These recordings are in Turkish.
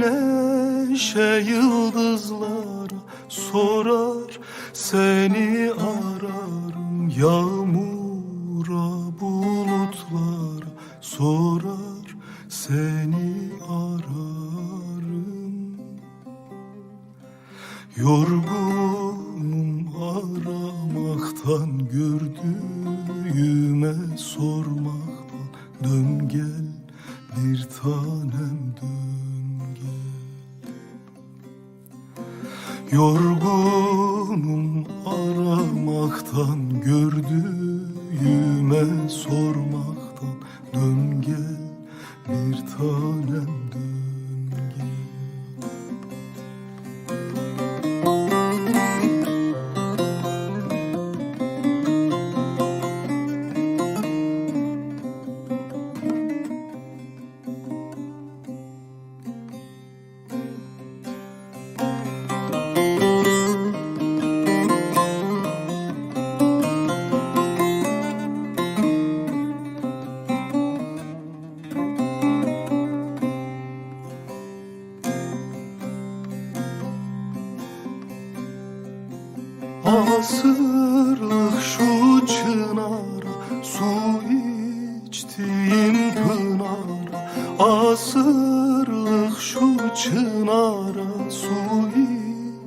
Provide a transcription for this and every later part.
Güneşe yıldızlara sorar seni ararım Yağmura bulutlara sorar seni ararım. Yorgunum aramaktan gördüğüme sormaktan Dön gel bir tanem dön Yorgunum aramaktan gördüğüme sormaktan. Dön gel bir tanem dön Asırlık şu çınara Su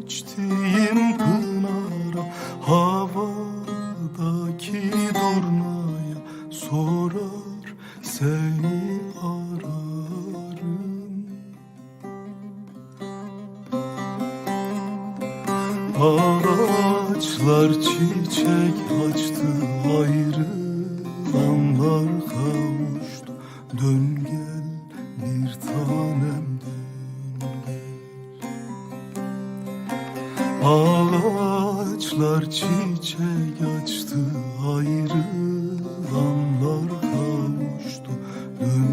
içtiğim pınara Havadaki durnaya Sorar seni ararım. Ağaçlar çiçek açtı ayrı anlar kavuştu Dön gel Dön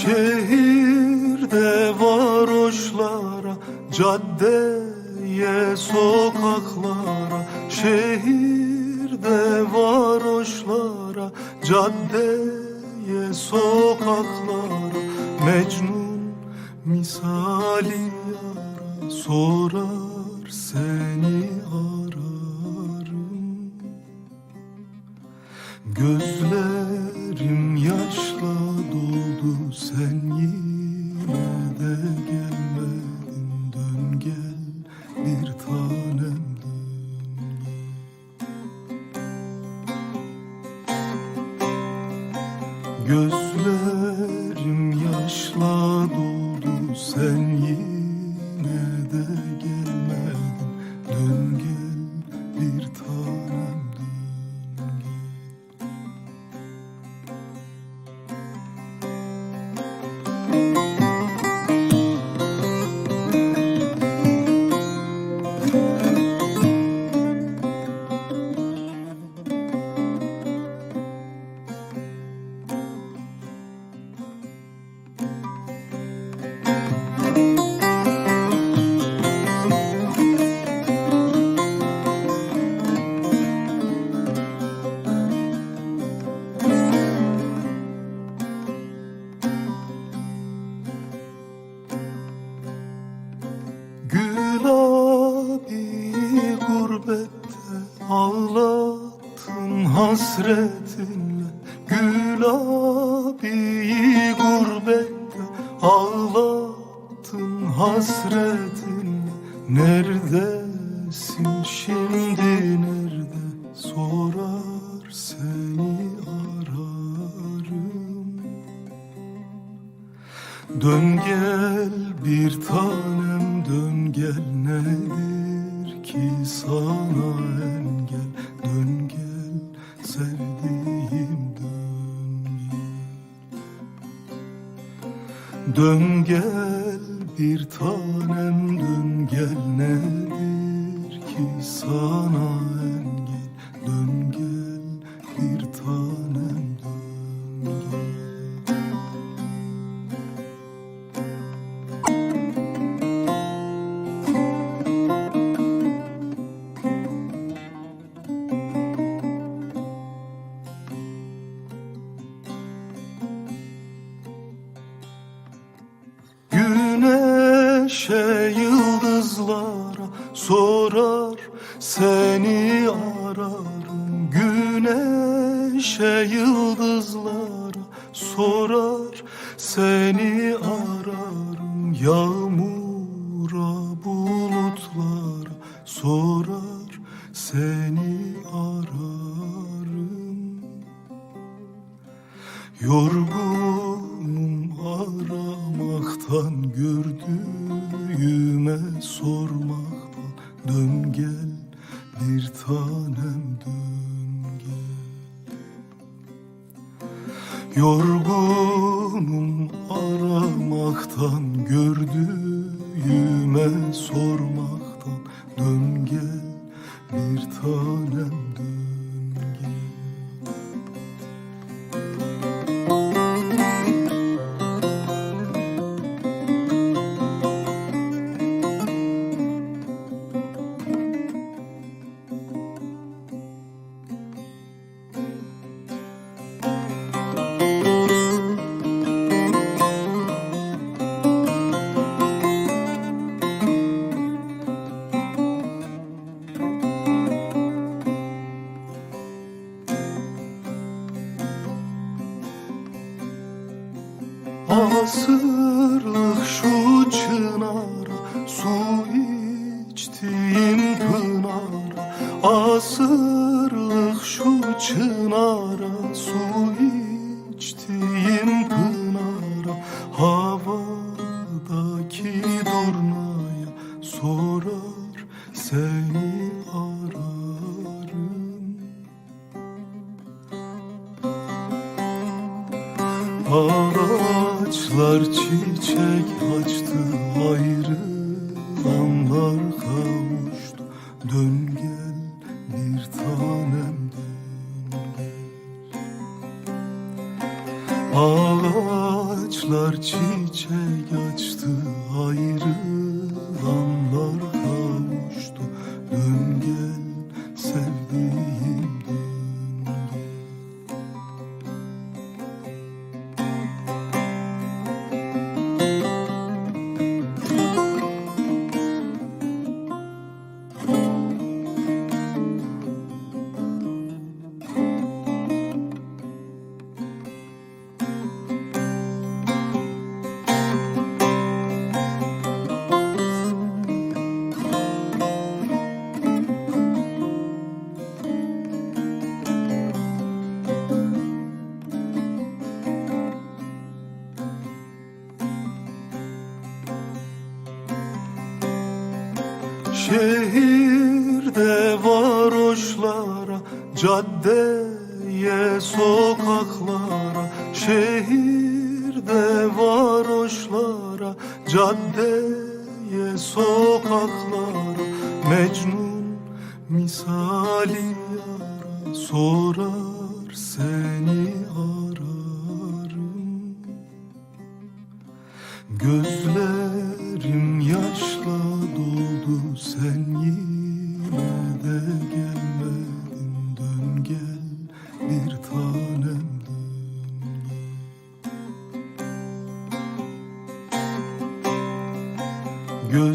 Şehirde varoşlara, caddeye, sokaklara. Şehirde varoşlara, caddeye, sokaklara. Mecnun misali yara sorar seni ararım. Gözlerim Gözlerim yaşla doldu sen hasretinle Gül abiyi gurbette ağlattın. Hasretinle Neredesin şimdi? Nerede? Sorar seni ararım. Dön gel bir tanem dön gel. Nedir ki sana sevdiğim dön Dön gel bir tanem dön gel. Nedir ki sana Güneşe yıldızlara sorar seni ararım. Yağmura bulutlara sorar seni ararım. Yorgunum aramaktan gördüğüme sormaktan. Dön gel bir tanem Yorgunum aramaktan gördüğüme sormaktan. Dön gel bir tanem Asırlık şu çınara Su içtiğim pınara Havadaki durnaya Sorar seni ararım. Ağaçlar çiçek açtı ayrı anlar kavuştu. Dön gel Şehirde varoşlara, caddeye, sokaklara. Şehirde varoşlara, caddeye, sokaklara. Mecnun misali yara sorar seni ararım. Gözlerim gel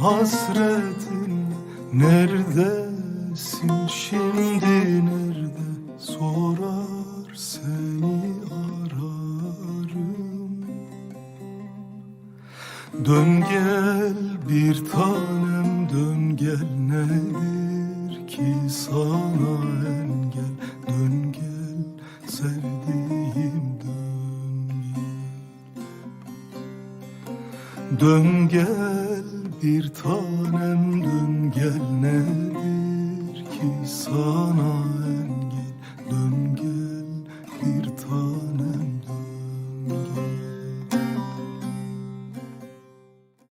hasretinle Neredesin? Şimdi nerede? Sorar seni ararım. Dön gel bir tanem dön gel. Nedir ki sana engel? Dön gel sevdiğim dön gel. Dön gel bir tanem dön gel nedir ki sana Dön